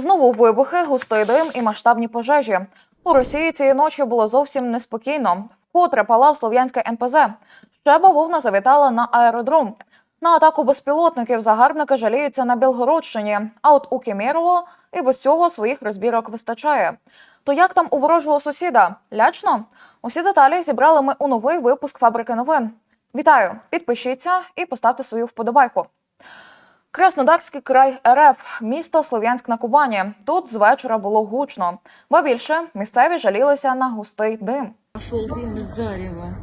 Знову вибухи, густий дим і масштабні пожежі. У Росії цієї ночі було зовсім неспокійно. Вкотре палав слов'янське НПЗ. Ще бавовна завітала на аеродром. На атаку безпілотників загарбники жаліються на Білгородщині. А от у Кемєрово і без цього своїх розбірок вистачає. То як там у ворожого сусіда? Лячно? Усі деталі зібрали ми у новий випуск фабрики новин. Вітаю! Підпишіться і поставте свою вподобайку. Краснодарський край РФ, місто Слов'янськ на Кубані. Тут з вечора було гучно. Ба більше місцеві жалілися на густий дим. Пошел дым из зарева.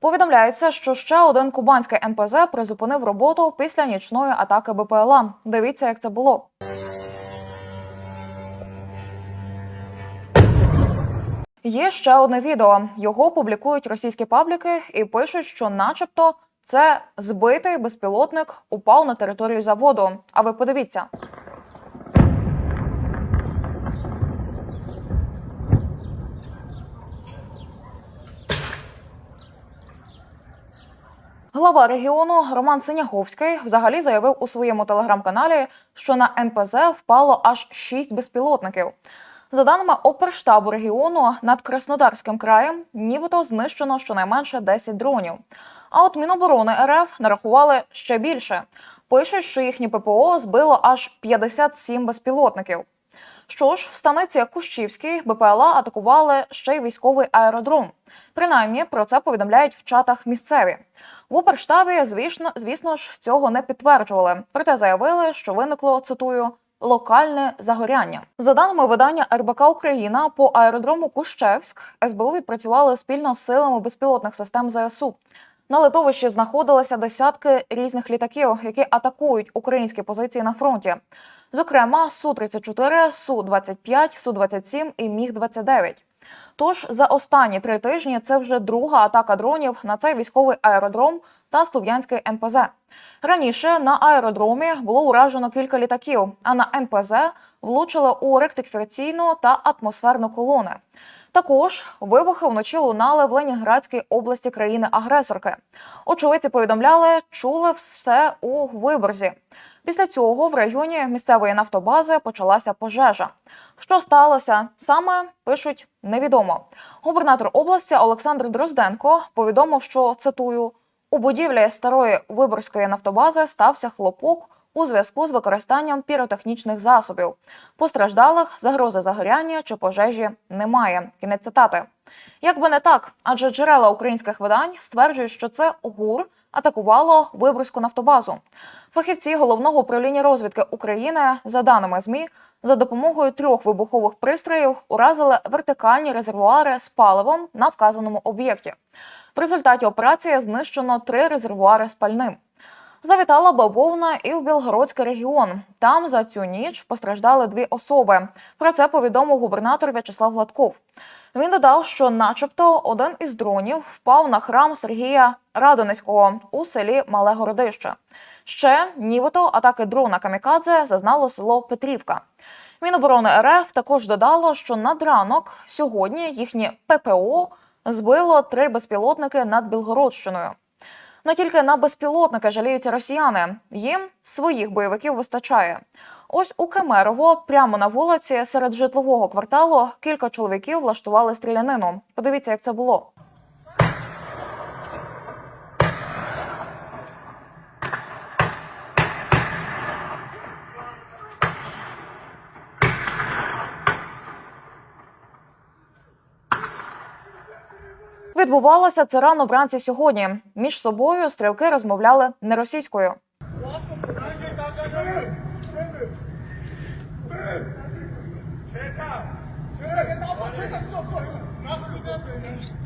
Повідомляється, що ще один кубанський НПЗ призупинив роботу після нічної атаки БПЛА. Дивіться, як це було. Є ще одне відео. Його публікують російські пабліки і пишуть, що, начебто, це збитий безпілотник упав на територію заводу. А ви подивіться. Глава регіону Роман Синяговський взагалі заявив у своєму телеграм-каналі, що на НПЗ впало аж шість безпілотників. За даними оперштабу регіону, над Краснодарським краєм нібито знищено щонайменше 10 дронів. А от Міноборони РФ нарахували ще більше. Пишуть, що їхнє ППО збило аж 57 безпілотників. Що ж, в станиці Кущівській БПЛА атакували ще й військовий аеродром. Принаймні про це повідомляють в чатах місцеві. В оперштабі, звісно, звісно ж, цього не підтверджували. Проте заявили, що виникло цитую. Локальне загоряння за даними видання РБК Україна по аеродрому Кущевськ СБУ відпрацювали спільно з силами безпілотних систем ЗСУ. На литовищі знаходилися десятки різних літаків, які атакують українські позиції на фронті. Зокрема, су 34 су 25 су 27 і міг 29 Тож за останні три тижні це вже друга атака дронів на цей військовий аеродром та слов'янський НПЗ. Раніше на аеродромі було уражено кілька літаків, а на НПЗ влучило у ректифікаційну та атмосферну колони. Також вибухи вночі лунали в Ленінградській області країни-агресорки. Очевидці повідомляли, чули все у виборзі. Після цього в районі місцевої нафтобази почалася пожежа. Що сталося саме пишуть невідомо. Губернатор області Олександр Дрозденко повідомив, що цитую у будівлі старої виборської нафтобази стався хлопок у зв'язку з використанням піротехнічних засобів. Постраждалих загрози загоряння чи пожежі немає. Кінець цитати. Як би не так, адже джерела українських видань стверджують, що це ГУР атакувало виборську нафтобазу. Фахівці головного управління розвідки України, за даними ЗМІ, за допомогою трьох вибухових пристроїв уразили вертикальні резервуари з паливом на вказаному об'єкті. В результаті операції знищено три резервуари з пальним. Завітала бавовна і в Білгородський регіон. Там за цю ніч постраждали дві особи. Про це повідомив губернатор В'ячеслав Гладков. Він додав, що, начебто, один із дронів впав на храм Сергія Радонецького у селі Мале Городище. Ще нібито атаки дрона Камікадзе зазнало село Петрівка. Міноборони РФ також додало, що над ранок сьогодні їхнє ППО збило три безпілотники над Білгородщиною. Не тільки на безпілотники жаліються росіяни. Їм своїх бойовиків вистачає. Ось у Кемерово, прямо на вулиці, серед житлового кварталу, кілька чоловіків влаштували стрілянину. Подивіться, як це було. Відбувалося це рано вранці сьогодні. Між собою стрілки розмовляли не російською.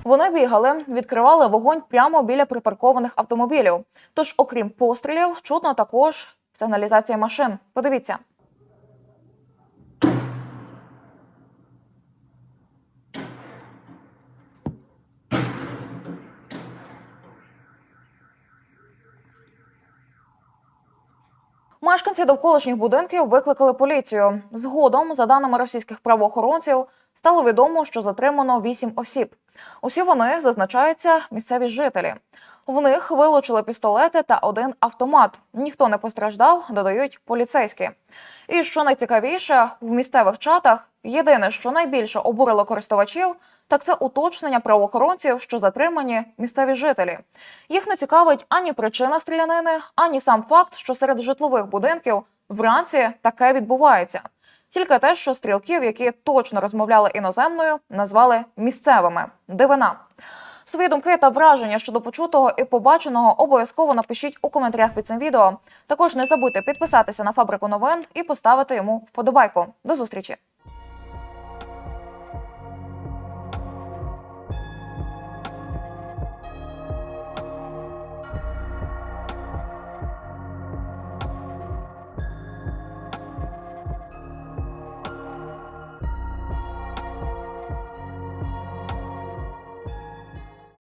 Вони бігали, відкривали вогонь прямо біля припаркованих автомобілів. Тож, окрім пострілів, чутно також сигналізація машин. Подивіться. Мешканці довколишніх будинків викликали поліцію. Згодом, за даними російських правоохоронців, стало відомо, що затримано вісім осіб. Усі вони зазначаються місцеві жителі. В них вилучили пістолети та один автомат. Ніхто не постраждав, додають поліцейські. І що найцікавіше, в місцевих чатах єдине, що найбільше обурило користувачів, так це уточнення правоохоронців, що затримані місцеві жителі. Їх не цікавить ані причина стрілянини, ані сам факт, що серед житлових будинків вранці таке відбувається. Тільки те, що стрілків, які точно розмовляли іноземною, назвали місцевими. Дивина. Свої думки та враження щодо почутого і побаченого обов'язково напишіть у коментарях під цим відео. Також не забудьте підписатися на фабрику новин і поставити йому вподобайку. До зустрічі!